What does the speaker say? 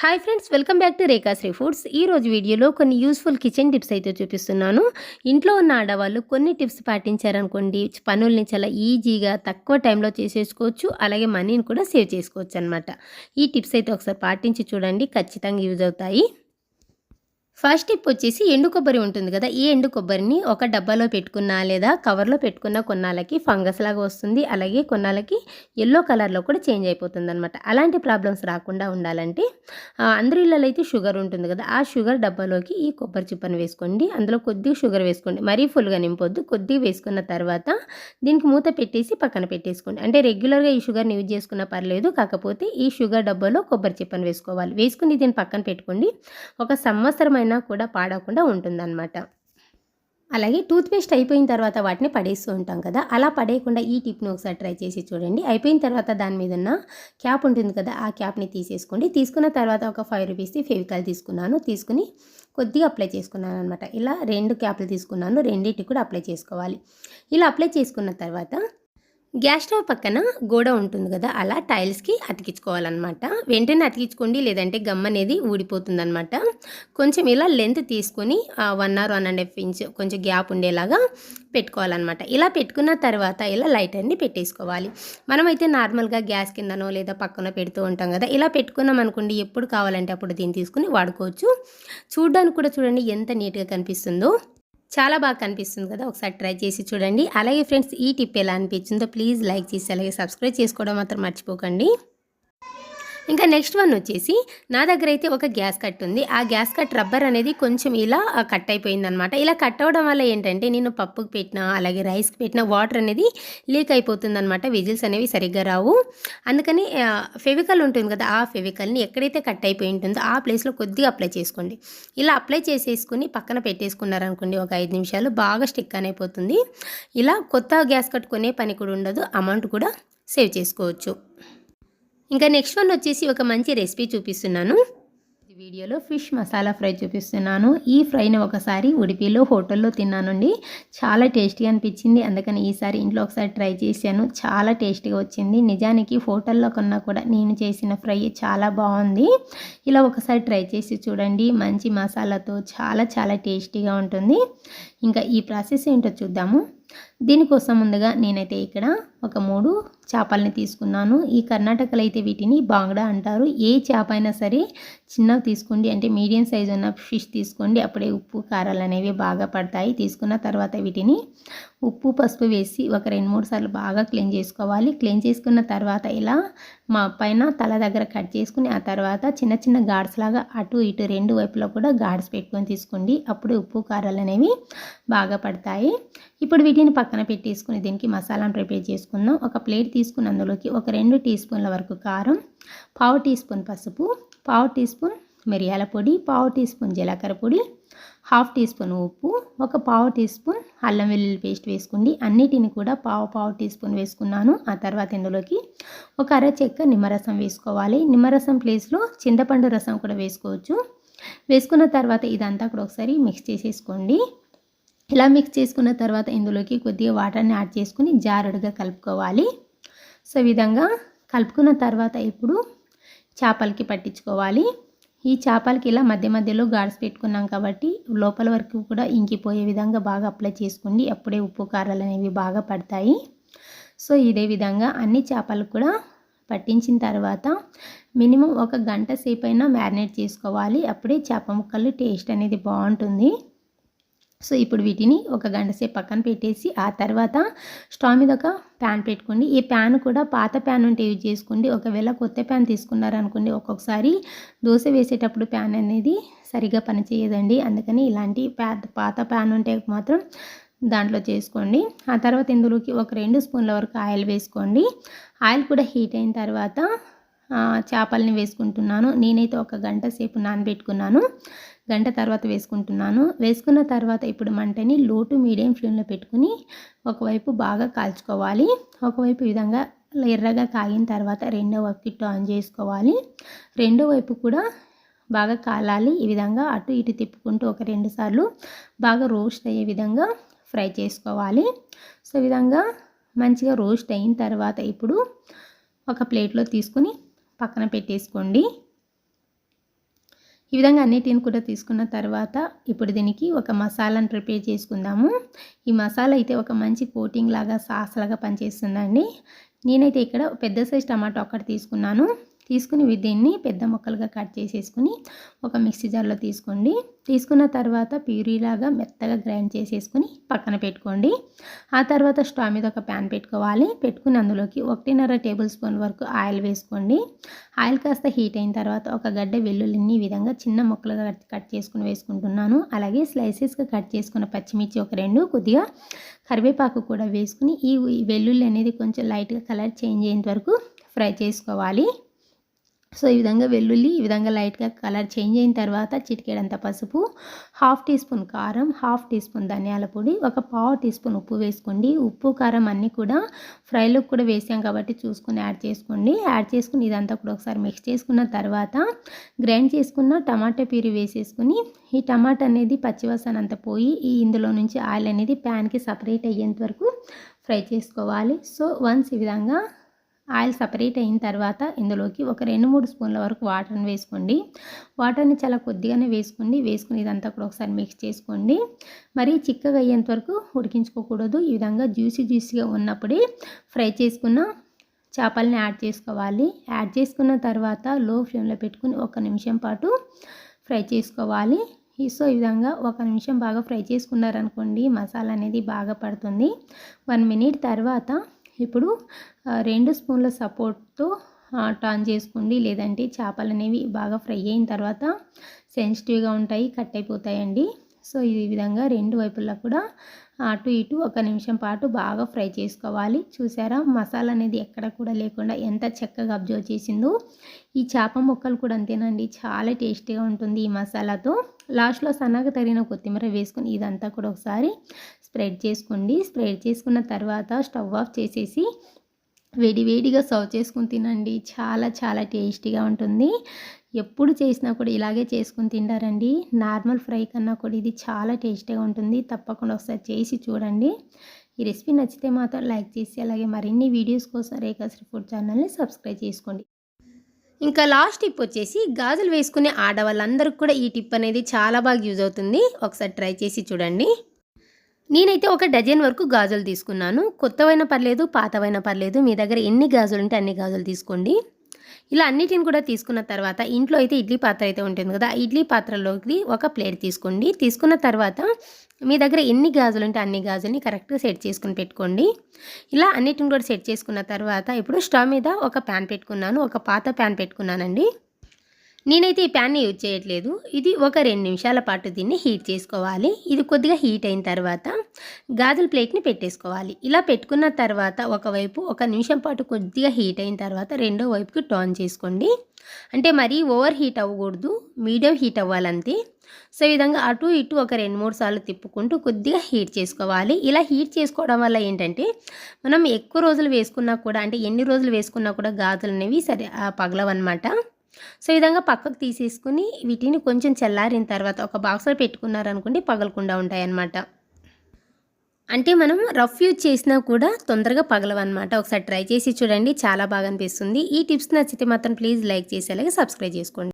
Hi friends welcome back to Rekhashri foods ఈ రోజు వీడియోలో కొన్ని యూస్ఫుల్ కిచెన్ టిప్స్ అయితే చూపిస్తున్నాను. ఇంట్లో ఉన్న ఆడవాళ్ళు కొన్ని టిప్స్ పాటించారనుకోండి పనుల్ని చాలా ఈజీగా తక్కువ టైంలో చేసేసుకోవచ్చు అలాగే మనీని కూడా సేవ్ చేసుకోవచ్చు అనమాట ఈ టిప్స్ అయితే ఒకసారి పాటించి చూడండి ఖచ్చితంగా యూజ్ అవుతాయి. ఫస్ట్ టిప్ వచ్చేసి ఎండు కొబ్బరి ఉంటుంది కదా ఈ ఎండు కొబ్బరిని ఒక డబ్బాలో పెట్టుకున్నా లేదా కవర్లో పెట్టుకున్న కొన్నాళ్ళకి ఫంగస్ లాగా వస్తుంది. అలాగే కొన్నాళ్ళకి ఎల్లో కలర్లో కూడా చేంజ్ అయిపోతుంది అనమాట అలాంటి ప్రాబ్లమ్స్ రాకుండా ఉండాలంటే ఆ, అందరి ఇళ్ళలో అయితే షుగర్ ఉంటుంది కదా ఆ షుగర్ డబ్బాలోకి ఈ కొబ్బరి చిప్పను వేసుకోండి. అందులో కొద్దిగా షుగర్ వేసుకోండి. మరీ ఫుల్గా నింపొద్దు. కొద్దిగా వేసుకున్న తర్వాత దీనికి మూత పెట్టేసి పక్కన పెట్టేసుకోండి. అంటే రెగ్యులర్గా ఈ షుగర్ని యూజ్ చేసుకున్నా పర్లేదు కాకపోతే ఈ షుగర్ డబ్బాలో కొబ్బరి చిప్పను వేసుకోవాలి. వేసుకుని దీన్ని పక్కన పెట్టుకోండి. ఒక సంవత్సరమైన కూడా పాడకుండా ఉంటుందన్నమాట. అలాగే టూత్పేస్ట్ అయిపోయిన తర్వాత వాటిని పడేస్తూ ఉంటాం కదా అలా పడేయకుండా ఈ టిప్ని ఒకసారి ట్రై చేసి చూడండి. అయిపోయిన తర్వాత దాని మీద ఉన్న క్యాప్ ఉంటుంది కదా ఆ క్యాప్ని తీసేసుకోండి. తీసుకున్న తర్వాత ఒక ఫైవ్ రూపీస్ది ఫెవికాల్ తీసుకున్నాను. తీసుకుని కొద్దిగా అప్లై చేసుకున్నాను అనమాట ఇలా రెండు క్యాప్లు తీసుకున్నాను రెండింటికి కూడా అప్లై చేసుకోవాలి. ఇలా అప్లై చేసుకున్న తర్వాత గ్యాస్ స్టవ్ పక్కన గోడ ఉంటుంది కదా అలా టైల్స్కి అతికించుకోవాలన్నమాట. వెంటనే అతికించుకోండి లేదంటే గమ్ అనేది ఊడిపోతుంది అనమాట కొంచెం ఇలా లెంత్ తీసుకొని one or one and half inch కొంచెం గ్యాప్ ఉండేలాగా పెట్టుకోవాలన్నమాట. ఇలా పెట్టుకున్న తర్వాత ఇలా లైటర్ని పెట్టేసుకోవాలి. మనమైతే నార్మల్గా గ్యాస్ కిందనో లేదా పక్కన పెడుతూ ఉంటాం కదా ఇలా పెట్టుకున్నాం అనుకోండి ఎప్పుడు కావాలంటే అప్పుడు దీన్ని తీసుకుని వాడుకోవచ్చు. చూడడానికి కూడా చూడండి ఎంత నీట్గా కనిపిస్తుందో. చాలా బాగా కనిపిస్తుంది కదా ఒకసారి ట్రై చేసి చూడండి. అలాగే ఫ్రెండ్స్ ఈ టిప్ ఎలా అనిపించిందో ప్లీజ్ లైక్ చేసి అలాగే సబ్స్క్రైబ్ చేసుకోవడం మాత్రం మర్చిపోకండి. ఇంకా నెక్స్ట్ వన్ వచ్చేసి నా దగ్గర అయితే ఒక గ్యాస్ కట్ ఉంది. ఆ గ్యాస్ కట్ రబ్బర్ అనేది కొంచెం ఇలా కట్ కట్ అయిపోయిందనమాట ఇలా కట్ అవ్వడం వల్ల ఏంటంటే నేను పప్పుకి పెట్టిన అలాగే రైస్కి పెట్టిన వాటర్ అనేది లీక్ అయిపోతుంది అనమాట విజిల్స్ అనేవి సరిగ్గా రావు. అందుకని ఫెవికల్ ఉంటుంది కదా ఆ ఫెవికల్ని ఎక్కడైతే కట్ అయిపోయి ఉంటుందో ఆ ప్లేస్లో కొద్దిగా అప్లై చేసుకోండి. ఇలా అప్లై చేసేసుకుని పక్కన పెట్టేసుకున్నారనుకోండి ఒక ఐదు నిమిషాలు బాగా స్టిక్ అయిపోతుంది. ఇలా కొత్త గ్యాస్ కట్ కొనే పని కూడా ఉండదు అమౌంట్ కూడా సేవ్ చేసుకోవచ్చు. ఇంకా నెక్స్ట్ వన్ వచ్చేసి ఒక మంచి రెసిపీ చూపిస్తున్నాను. వీడియోలో ఫిష్ మసాలా ఫ్రై చూపిస్తున్నాను. ఈ ఫ్రైని ఒకసారి ఉడిపిలో హోటల్లో తిన్నానండి. చాలా టేస్టీగా అనిపించింది. అందుకని ఈసారి ఇంట్లో ఒకసారి ట్రై చేశాను. చాలా టేస్టీగా వచ్చింది. నిజానికి హోటల్లో కన్నా కూడా నేను చేసిన ఫ్రై చాలా బాగుంది. ఇలా ఒకసారి ట్రై చేసి చూడండి. మంచి మసాలాతో చాలా చాలా టేస్టీగా ఉంటుంది. ఇంకా ఈ ప్రాసెస్ ఏంటో చూద్దాము. దీనికోసం ముందుగా నేనైతే ఇక్కడ ఒక మూడు చేపల్ని తీసుకున్నాను. ఈ కర్ణాటకలో అయితే వీటిని బాంగడా అంటారు. ఏ చేప అయినా సరే చిన్నవి తీసుకోండి. అంటే మీడియం సైజు ఉన్న ఫిష్ తీసుకోండి. అప్పుడే ఉప్పు కారాలు అనేవి బాగా పడతాయి. తీసుకున్న తర్వాత వీటిని ఉప్పు పసుపు వేసి ఒక రెండు మూడు సార్లు బాగా క్లీన్ చేసుకోవాలి. క్లీన్ చేసుకున్న తర్వాత ఇలా మా పైన తల దగ్గర కట్ చేసుకుని ఆ తర్వాత చిన్న చిన్న గాడ్స్ లాగా అటు ఇటు రెండు వైపులో కూడా గాడ్స్ పెట్టుకొని తీసుకోండి. అప్పుడు ఉప్పు కారాలు అనేవి బాగా పడతాయి. ఇప్పుడు వీటిని పక్కన పెట్టేసుకుని దీనికి మసాలాను ప్రిపేర్ చేసుకుందాం. ఒక ప్లేట్ తీసుకుని అందులోకి ఒక రెండు టీ స్పూన్ల వరకు కారం పావు టీ స్పూన్ పసుపు పావు టీ స్పూన్ మిరియాల పొడి పావు టీ స్పూన్ జీలకర్ర పొడి హాఫ్ టీ స్పూన్ ఉప్పు ఒక పావు టీ స్పూన్ అల్లం వెల్లుల్లి పేస్ట్ వేసుకోండి. అన్నిటిని కూడా పావు పావు టీ స్పూన్ వేసుకున్నాను. ఆ తర్వాత ఇందులోకి ఒక అర చెక్క నిమ్మరసం వేసుకోవాలి. నిమ్మరసం ప్లేస్లో చింతపండు రసం కూడా వేసుకోవచ్చు. వేసుకున్న తర్వాత ఇదంతా కూడా ఒకసారి మిక్స్ చేసేసుకోండి. ఇలా మిక్స్ చేసుకున్న తర్వాత ఇందులోకి కొద్దిగా వాటర్ని యాడ్ చేసుకుని జారుడుగా కలుపుకోవాలి. సో విధంగా కలుపుకున్న తర్వాత ఇప్పుడు చేపలకి పట్టించుకోవాలి. ఈ చేపలకి ఇలా మధ్య మధ్యలో గాడ్స్ పెట్టుకున్నాం కాబట్టి లోపల వరకు కూడా ఇంకిపోయే విధంగా బాగా అప్లై చేసుకోండి. అప్పుడే ఉప్పు కారాలు అనేవి బాగా పడతాయి. సో ఇదే విధంగా అన్ని చేపలు కూడా పట్టించిన తర్వాత మినిమం ఒక గంట సేపు అయినా మ్యారినేట్ చేసుకోవాలి. అప్పుడే చేప ముక్కలు టేస్ట్ అనేది బాగుంటుంది. సో ఇప్పుడు వీటిని ఒక గంట సేపు పక్కన పెట్టేసి ఆ తర్వాత స్టవ్ మీద ఒక ప్యాన్ పెట్టుకోండి. ఈ ప్యాన్ కూడా పాత ప్యాన్ ఉంటే యూజ్ చేసుకోండి. ఒకవేళ కొత్త ప్యాన్ తీసుకున్నారనుకోండి ఒక్కొక్కసారి దోశ వేసేటప్పుడు ప్యాన్ అనేది సరిగా పనిచేయదండి. అందుకని ఇలాంటి పాత పాత ప్యాన్ ఉంటే మాత్రం దాంట్లో చేసుకోండి. ఆ తర్వాత ఇందులోకి ఒక రెండు స్పూన్ల వరకు ఆయిల్ వేసుకోండి. ఆయిల్ కూడా హీట్ అయిన తర్వాత చేపలని చేపల్ని వేసుకుంటున్నాను. నేనైతే ఒక గంట సేపు నానబెట్టుకున్నాను. గంట తర్వాత వేసుకుంటున్నాను. వేసుకున్న తర్వాత ఇప్పుడు మంటని లో టు మీడియం ఫ్లేమ్లో పెట్టుకుని ఒకవైపు బాగా కాల్చుకోవాలి. ఒకవైపు ఈ విధంగా ఎర్రగా కాగిన తర్వాత రెండో వైపు ఆన్ చేసుకోవాలి. రెండో వైపు కూడా బాగా కాలాలి. ఈ విధంగా అటు ఇటు తిప్పుకుంటూ ఒక రెండు సార్లు బాగా రోస్ట్ అయ్యే విధంగా ఫ్రై చేసుకోవాలి. సో ఈ విధంగా మంచిగా రోస్ట్ అయిన తర్వాత ఇప్పుడు ఒక ప్లేట్లో తీసుకుని పక్కన పెట్టేసుకోండి. ఈ విధంగా అన్నిటిని కూడా తీసుకున్న తర్వాత ఇప్పుడు దీనికి ఒక మసాలాను ప్రిపేర్ చేసుకుందాము. ఈ మసాలా అయితే ఒక మంచి కోటింగ్ లాగా సాస్ లాగా పనిచేస్తుందండి. నేనైతే ఇక్కడ పెద్ద సైజ్ టమాటో ఒకటి తీసుకున్నాను. తీసుకుని దీన్ని పెద్ద ముక్కలుగా కట్ చేసేసుకుని ఒక మిక్సీ జార్లో తీసుకోండి. తీసుకున్న తర్వాత ప్యూరీలాగా మెత్తగా గ్రైండ్ చేసేసుకుని పక్కన పెట్టుకోండి. ఆ తర్వాత స్టవ్ మీద ఒక ప్యాన్ పెట్టుకోవాలి. పెట్టుకుని అందులోకి ఒకటిన్నర టేబుల్ స్పూన్ వరకు ఆయిల్ వేసుకోండి. ఆయిల్ కాస్త హీట్ అయిన తర్వాత ఒక గడ్డ వెల్లుల్లిని ఈ విధంగా చిన్న ముక్కలుగా కట్ చేసుకుని వేసుకుంటున్నాను. అలాగే స్లైసెస్గా కట్ చేసుకున్న పచ్చిమిర్చి ఒక రెండు కొద్దిగా కరివేపాకు కూడా వేసుకుని ఈ వెల్లుల్లి అనేది కొంచెం లైట్గా కలర్ చేంజ్ అయ్యేంత వరకు ఫ్రై చేసుకోవాలి. సో ఈ విధంగా వెల్లుల్లి ఈ విధంగా లైట్గా కలర్ చేంజ్ అయిన తర్వాత చిటికేడంత పసుపు హాఫ్ టీ స్పూన్ కారం హాఫ్ టీ స్పూన్ ధనియాల పొడి ఒక పావు టీ స్పూన్ ఉప్పు వేసుకోండి. ఉప్పు కారం అన్నీ కూడా ఫ్రైలో కూడా వేసాం కాబట్టి చూసుకుని యాడ్ చేసుకోండి. యాడ్ చేసుకుని ఇదంతా కూడా ఒకసారి మిక్స్ చేసుకున్న తర్వాత గ్రైండ్ చేసుకున్న టమాటా ప్యూరీ వేసేసుకుని ఈ టమాటా అనేది పచ్చివాసన అంతా పోయి ఈ ఇందులో నుంచి ఆయిల్ అనేది ప్యాన్కి సపరేట్ అయ్యేంత వరకు ఫ్రై చేసుకోవాలి. సో వన్స్ ఈ విధంగా ఆయిల్ సపరేట్ అయిన తర్వాత ఇందులోకి ఒక రెండు మూడు స్పూన్ల వరకు వాటర్ని వేసుకోండి. వాటర్ని చాలా కొద్దిగానే వేసుకోండి. వేసుకుని ఇదంతా కూడా ఒకసారి మిక్స్ చేసుకోండి. మరి చిక్కగా అయ్యేంత వరకు ఉడికించుకోకూడదు. ఈ విధంగా జ్యూసీ జ్యూసీగా ఉన్నప్పుడే ఫ్రై చేసుకున్న చేపల్ని యాడ్ చేసుకోవాలి. యాడ్ చేసుకున్న తర్వాత లో ఫ్లేమ్లో పెట్టుకుని ఒక నిమిషం పాటు ఫ్రై చేసుకోవాలి. సో ఈ విధంగా ఒక నిమిషం బాగా ఫ్రై చేసుకున్నారనుకోండి మసాలా అనేది బాగా పడుతుంది. వన్ మినిట్ తర్వాత ఇప్పుడు రెండు స్పూన్ల సపోర్ట్తో టర్న్ చేసుకోండి. లేదంటే చేపలు అనేవి బాగా ఫ్రై అయిన తర్వాత సెన్సిటివ్గా ఉంటాయి కట్ అయిపోతాయండి. సో ఈ విధంగా రెండు వైపులా కూడా అటు ఇటు ఒక నిమిషం పాటు బాగా ఫ్రై చేసుకోవాలి. చూసారా? మసాలా అనేది ఎక్కడ కూడా లేకుండా ఎంత చక్కగా అబ్జర్వ్ చేసిందో. ఈ చేప ముక్కలు కూడా అంతేనండి. చాలా టేస్టీగా ఉంటుంది ఈ మసాలాతో. లాస్ట్లో సన్నగా తరిగిన కొత్తిమీర వేసుకుని ఇదంతా కూడా ఒకసారి స్ప్రెడ్ చేసుకోండి. స్ప్రెడ్ చేసుకున్న తర్వాత స్టవ్ ఆఫ్ చేసేసి వేడివేడిగా సర్వ్ చేసుకుని తినండి. చాలా చాలా టేస్టీగా ఉంటుంది. ఎప్పుడు చేసినా కూడా ఇలాగే చేసుకుని తింటారండి. నార్మల్ ఫ్రై కన్నా కూడా ఇది చాలా టేస్టీగా ఉంటుంది. తప్పకుండా ఒకసారి చేసి చూడండి. ఈ రెసిపీ నచ్చితే మాత్రం లైక్ చేసి అలాగే మరిన్ని వీడియోస్ కోసం రేఖాశ్రీ ఫుడ్ ఛానల్ని సబ్స్క్రైబ్ చేసుకోండి. ఇంకా లాస్ట్ టిప్ వచ్చేసి గాజులు వేసుకునే ఆడవాళ్ళందరికీ కూడా ఈ టిప్ అనేది చాలా బాగా యూజ్ అవుతుంది. ఒకసారి ట్రై చేసి చూడండి. నేనైతే ఒక డజన్ వరకు గాజులు తీసుకున్నాను. కొత్తవైనా పర్లేదు పాతవైనా పర్లేదు. మీ దగ్గర ఎన్ని గాజులు ఉంటే అన్ని గాజులు తీసుకోండి. ఇలా అన్నిటిని కూడా తీసుకున్న తర్వాత ఇంట్లో అయితే ఇడ్లీ పాత్ర అయితే ఉంటుంది కదా ఇడ్లీ పాత్రలోకి ఒక ప్లేట్ తీసుకోండి. తీసుకున్న తర్వాత మీ దగ్గర ఎన్ని గాజులు ఉంటే అన్ని గాజుల్ని కరెక్ట్గా సెట్ చేసుకుని పెట్టుకోండి. ఇలా అన్నిటిని కూడా సెట్ చేసుకున్న తర్వాత ఇప్పుడు స్టవ్ మీద ఒక ప్యాన్ పెట్టుకున్నాను ఒక పాత ప్యాన్ పెట్టుకున్నానండి. నేనైతే ఈ ప్యాన్ని యూజ్ చేయట్లేదు. ఇది ఒక రెండు నిమిషాల పాటు దీన్ని హీట్ చేసుకోవాలి. ఇది కొద్దిగా హీట్ అయిన తర్వాత గాజుల ప్లేట్ని పెట్టేసుకోవాలి. ఇలా పెట్టుకున్న తర్వాత ఒకవైపు ఒక నిమిషం పాటు కొద్దిగా హీట్ అయిన తర్వాత రెండో వైపుకి టర్న్ చేసుకోండి. అంటే మరీ ఓవర్ హీట్ అవ్వకూడదు. మీడియం హీట్ అవ్వాలంతే. సో ఈ విధంగా అటు ఇటు ఒక రెండు మూడు సార్లు తిప్పుకుంటూ కొద్దిగా హీట్ చేసుకోవాలి. ఇలా హీట్ చేసుకోవడం వల్ల ఏంటంటే మనం ఎక్కువ రోజులు వేసుకున్నా కూడా అంటే ఎన్ని రోజులు వేసుకున్నా కూడా గాజులు అనేవి సరే పగలవన్నమాట. సో ఈ విధంగా పక్కకు తీసేసుకుని వీటిని కొంచెం చల్లారిన తర్వాత ఒక బాక్స్లో పెట్టుకున్నారనుకోండి పగలకుండా ఉంటాయన్నమాట. అంటే మనం రఫ్ యూజ్ చేసినా కూడా తొందరగా పగలవన్నమాట. ఒకసారి ట్రై చేసి చూడండి చాలా బాగా అనిపిస్తుంది. ఈ టిప్స్ నచ్చితే మాత్రం ప్లీజ్ లైక్ చేసి అలాగే సబ్స్క్రైబ్ చేసుకోండి.